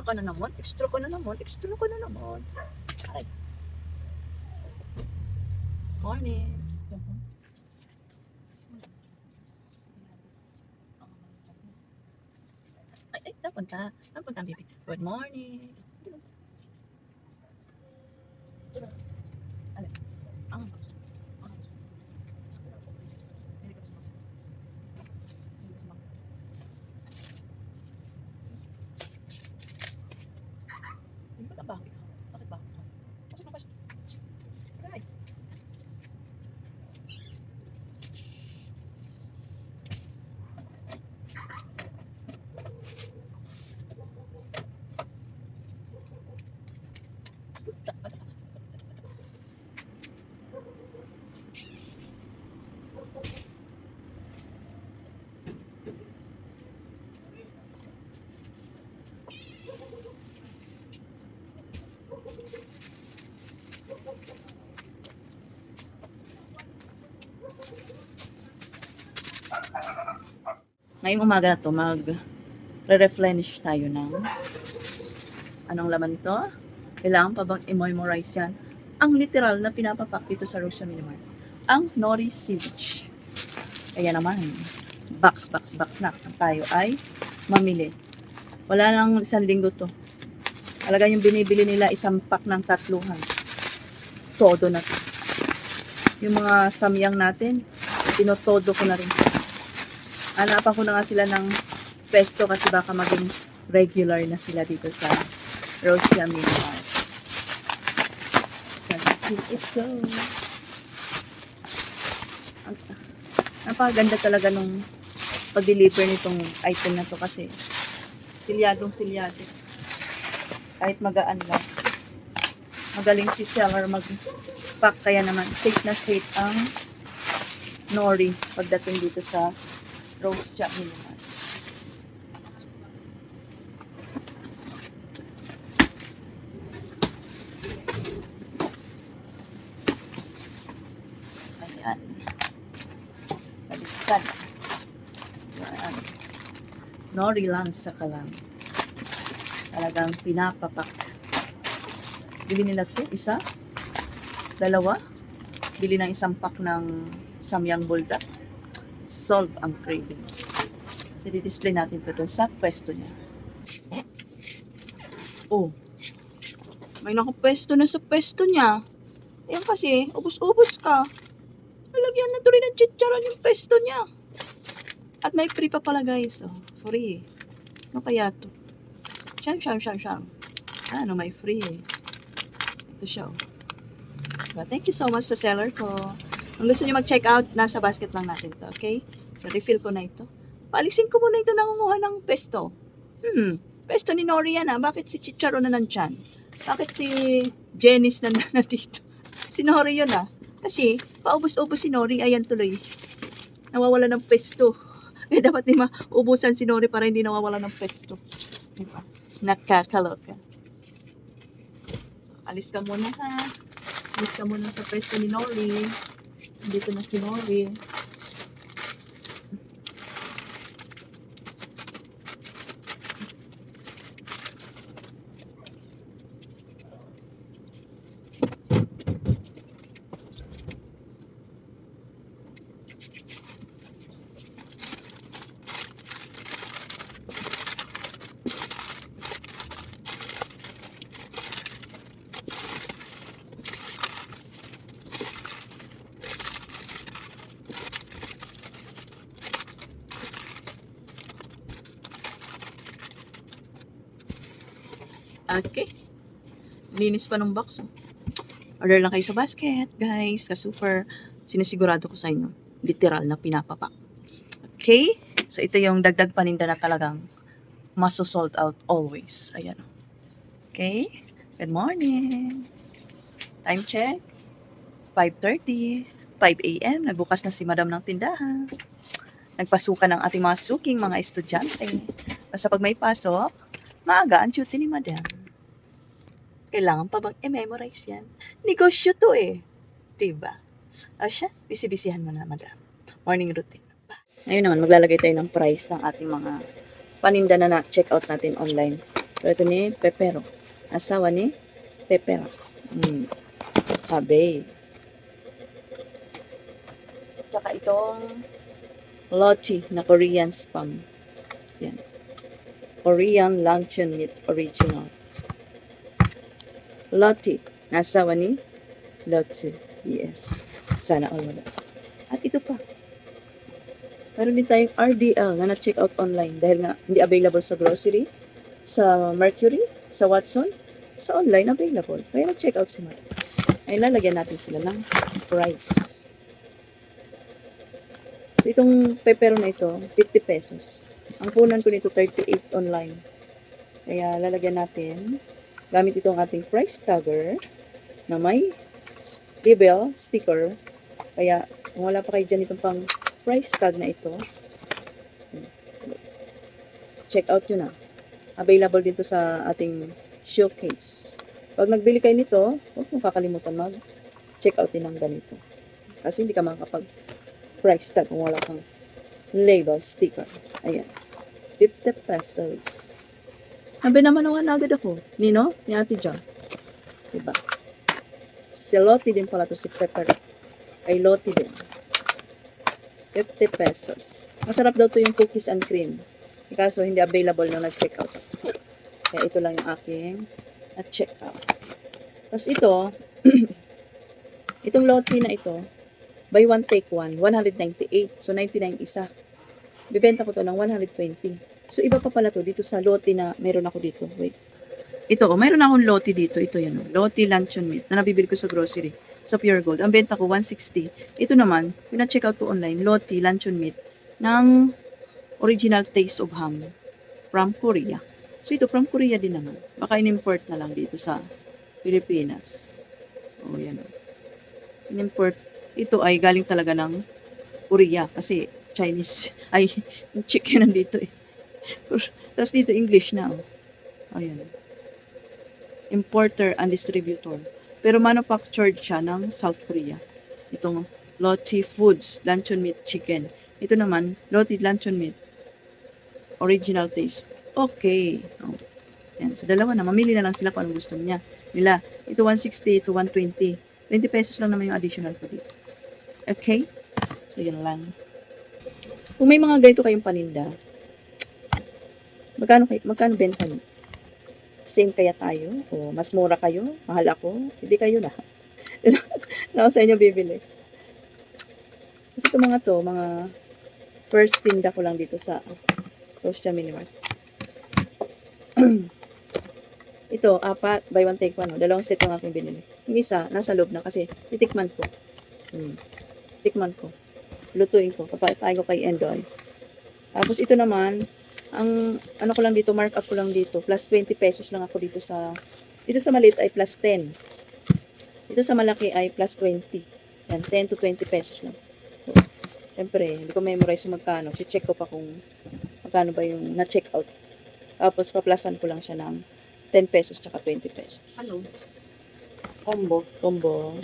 extra ka na naman, extra ka na naman, extra ka na naman. Ay. Morning. Ay, ay, napunta. Napunta baby. Good morning. Ano? Ang ang Hindi ka gusto. Hindi gusto. Hindi ba ba? Bakit ba? Pasok na pasok. Aray. Ngayong umaga na to, mag re-replenish tayo ng anong laman to? Kailangan pa bang i-memorize yan? Ang literal na pinapapak dito sa Rosa Minimar. Ang nori sandwich. Kaya naman, box, box, box na. Tayo ay mamili. Wala nang isang linggo to. Talaga yung binibili nila isang pack ng tatluhan. Todo na to. Yung mga samyang natin, tinotodo ko na rin. Hanapan ko na nga sila ng pesto kasi baka maging regular na sila dito sa Rosia Mini Mart. Sa so. Ang, napakaganda talaga nung pag-deliver nitong item na to kasi silyadong silyado. Kahit magaan lang. Magaling si seller mag-pack kaya naman safe na safe ang nori pagdating dito sa Rose Chat Miniman. Ayan. Baliktad. Ayan. Nori lang sa kalam. Talagang pinapapak. Bili nila to isa, dalawa, bili ng isang pack ng samyang buldak solve ang cravings. So, di-display natin to doon sa pwesto niya. Oh. May nakapwesto na sa pwesto niya. Ayan kasi, ubus-ubus ka. Malagyan na to rin ng chicharon yung pwesto niya. At may free pa pala guys. Oh, free. Ano kaya to? Siyam, siyam, siyam, siyam. Ano, may free eh. Ito siya oh. Diba? Thank you so much sa seller ko. Kung gusto niyo mag-check out, nasa basket lang natin to, okay? So, refill ko na ito. Paalisin ko muna ito nangunguha ng pesto. Hmm, pesto ni Nori yan ah. Bakit si Chicharo na nandyan? Bakit si Janice na nandito? Si Nori yun ah. Kasi, paubos-ubos si Nori, ayan tuloy. Nawawala ng pesto. Eh, dapat di maubusan si Nori para hindi nawawala ng pesto. Diba? Nakakaloka. So, alis ka muna ha. Alis ka muna sa pesto ni Nori. Dito na si Okay. Linis pa ng box. Oh. Order lang kayo sa basket, guys. Ka-super. Sinisigurado ko sa inyo. Literal na pinapapak. Okay? So, ito yung dagdag paninda na talagang maso-sold out always. Ayan. oh. Okay? Good morning. Time check. 5.30. 5 a.m. Nagbukas na si madam ng tindahan. Nagpasukan ng ating mga suking mga estudyante. Basta pag may pasok, maaga ang duty ni madam. Kailangan pa bang i-memorize yan? Negosyo to eh. Diba? O siya, bisibisihan mo na, madam. Morning routine. Ngayon naman, maglalagay tayo ng price ng ating mga paninda na na-check out natin online. So, ito ni Pepero. Asawa ni Pepero. Mm. Habe. Tsaka itong Lottie na Korean spam. Yan. Korean luncheon meat original. Lottie. Nasawa ni Lottie. Yes. Sana all wala. At ito pa. Meron din tayong RDL na na-check out online dahil nga hindi available sa grocery, sa Mercury, sa Watson, sa online available. Kaya nag-check out si Mark. Ay lalagyan natin sila ng price. So itong pepero na ito, 50 pesos. Ang punan ko nito 38 online. Kaya lalagyan natin gamit itong ating price tagger na may label, sticker. Kaya kung wala pa kayo dyan itong pang price tag na ito, check out nyo na. Available dito sa ating showcase. Pag nagbili kayo nito, huwag mong kakalimutan mag check out din ng ganito. Kasi hindi ka makakapag price tag kung wala kang label sticker. Ayan. 50 pesos. Sabi naman naman agad ako. Nino? Ni Ate John. Diba? Si Lottie din pala to si Pepper. Ay Lottie din. 50 pesos. Masarap daw to yung cookies and cream. Kaso hindi available nung nag-check out. Kaya ito lang yung aking na-check out. Tapos ito, itong Lottie na ito, buy one take one, 198. So 99 isa. Bibenta ko to ng 120. So iba pa pala to dito sa Lottie na meron ako dito. Wait. Ito, oh, mayroon akong Lottie dito. Ito yan, oh. Lottie luncheon meat na nabibili ko sa grocery sa Pure Gold. Ang benta ko 160. Ito naman, yung na-check out ko online, Lottie luncheon meat ng original taste of ham from Korea. So ito from Korea din naman. Baka in-import na lang dito sa Pilipinas. Oh, yan. oh. In-import. Ito ay galing talaga ng Korea kasi Chinese. Ay, yung chicken nandito eh. Tapos dito English na. Ayan. Importer and distributor. Pero manufactured siya ng South Korea. Itong Lottie Foods, luncheon meat chicken. Ito naman, Lottie luncheon meat. Original taste. Okay. Oh. Yan. So, dalawa na. Mamili na lang sila kung anong gusto niya. Nila. Ito 160, ito 120. 20 pesos lang naman yung additional ko dito. Okay? So, yun lang. Kung may mga ganito kayong paninda, magkano, kayo, magkano benta niyo? Same kaya tayo? O mas mura kayo? Mahal ako? Hindi kayo na. na sa inyo bibili. Kasi ito mga to, mga first tinda ko lang dito sa Rosia Minimart. ito, apat, buy one take one. no? Dalawang set yung aking binili. Yung isa, nasa loob na kasi titikman ko. Hmm. Tikman ko. Lutuin ko. Papatayin ko kay Endoy. Tapos ito naman, ang ano ko lang dito, mark up ko lang dito, plus 20 pesos lang ako dito sa, dito sa maliit ay plus 10. Dito sa malaki ay plus 20. Yan, 10 to 20 pesos lang. So, Siyempre, hindi ko memorize yung magkano. check ko pa kung magkano ba yung na-check out. Tapos, paplasan ko lang siya ng 10 pesos tsaka 20 pesos. Ano? Combo. Combo.